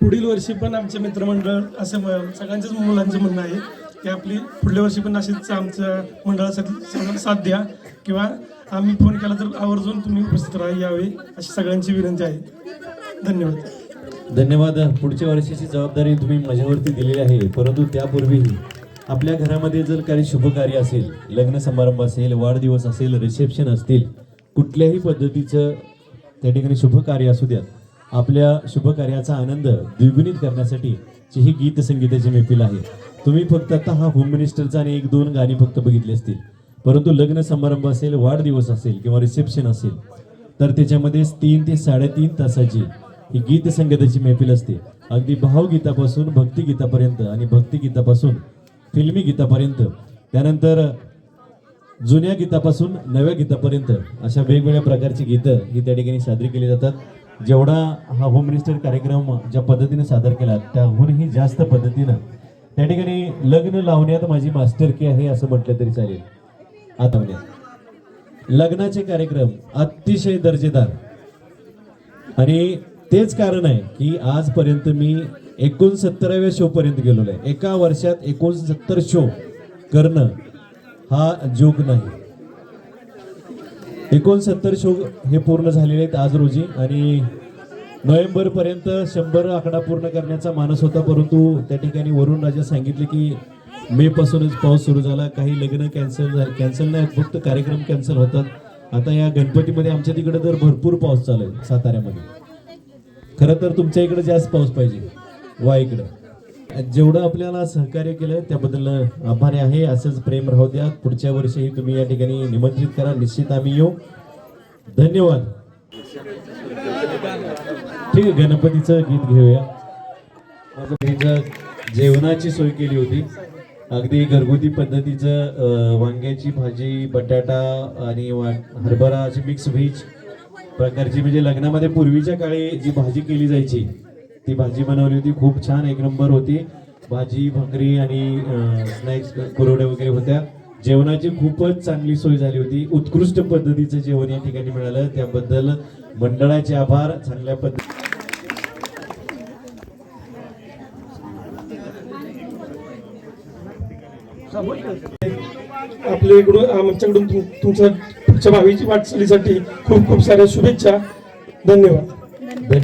पुढील वर्षी पण आमचे मित्रमंडळ असं सगळ्यांच्याच मुलांचं म्हणणं आहे की आपली पुढल्या वर्षी पण अशीच आमच्या मंडळासाठी साथ द्या किंवा आम्ही फोन केला तर आवर्जून तुम्ही उपस्थित राहा यावे अशी सगळ्यांची विनंती आहे. धन्यवाद. धन्यवाद. पुढच्या वर्षाची जबाबदारी तुम्ही माझ्यावरती दिलेली आहे. परंतु त्यापूर्वीही आपल्या घरामध्ये जर काही शुभकार्य असेल लग्न समारंभ असेल वाढदिवस असेल रिसेप्शन असतील कुठल्याही पद्धतीचं त्या ठिकाणी शुभकार्य असू द्यात. आपल्या शुभकार्याचा आनंद द्विगुणित करण्यासाठी ची ही गीत संगीताची मैफिल आहे. तुम्ही फक्त आता हा होम मिनिस्टरचा आणि एक दोन गाणी फक्त बघितली असतील. परंतु लग्न समारंभ असेल वाढदिवस असेल किंवा रिसेप्शन असेल तर त्याच्यामध्ये तीन ते साडेतीन तासाची ही गीत संगीताची मैफिल असते. अगदी भावगीतापासून भक्तिगीतापर्यंत आणि भक्तिगीतापासून फिल्मी गीतापर्यंत त्यानंतर जुन्या गीतापासून नव्या गीतापर्यंत अशा वेगवेगळ्या प्रकारची गीतं ही त्या ठिकाणी सादरी केली जातात. जेवढा हा होम मिनिस्टर कार्यक्रम ज्या पद्धतीने सादर केला त्याहूनही जास्त पद्धतीनं त्या ठिकाणी लग्न लावण्यात माझी मास्टरकी आहे असं म्हटलं तरी चालेल. आता लग्नाचे कार्यक्रम अतिशय दर्जेदार. आणि तेच कारण आहे की आजपर्यंत मी एकोणसत्तराव्या शो पर्यंत गेलेलो आहे. एका वर्षात एकोणसत्तर शो करणं हा जोक नाही. एकोणसत्तर शो हे पूर्ण झालेले आहेत आज रोजी आणि नोव्हेंबरपर्यंत शंभर आकडा पूर्ण करण्याचा मानस होता परंतु त्या ठिकाणी वरुण राजा सांगितले की मे पासूनच पाऊस सुरू झाला. काही लग्न कॅन्सल झाले कॅन्सल नाही फक्त कार्यक्रम कॅन्सल होतात. आता या गणपतीमध्ये आमच्या तिकडे तर भरपूर पाऊस चालू आहे साताऱ्यामध्ये. खरं तर तुमच्या इकडे जास्त पाऊस पाहिजे वा इकडं. जेवढं आपल्याला सहकार्य केलं त्याबद्दल आभारी आहे. असंच प्रेम राहू द्या. पुढच्या वर्षीही तुम्ही या ठिकाणी निमंत्रित करा. निश्चित आम्ही येऊ. धन्यवाद. ठीक आहे गणपतीचं गीत घेऊया. माझं जेवणाची सोय केली होती. अगदी घरगुती पद्धतीचं वांग्याची भाजी बटाटा आणि वा- हरभरा अशी मिक्स व्हेज प्रकारची म्हणजे लग्नामध्ये पूर्वीच्या काळी जी भाजी केली जायची ती भाजी बनवली होती. खूप छान एक नंबर होती. भाजी भाकरी आणि स्नॅक्स कुरवड्या वगैरे होत्या. जेवणाची खूपच चांगली सोय झाली होती. उत्कृष्ट पद्धतीचं जेवण या ठिकाणी मिळालं. त्याबद्दल मंडळाचे आभार. चांगल्या पद्धती आपल्या इकडून आमच्याकडून तुम- तुमच्या पुढच्या भावीची वाटचालीसाठी खूप खूप साऱ्या शुभेच्छा. धन्यवाद.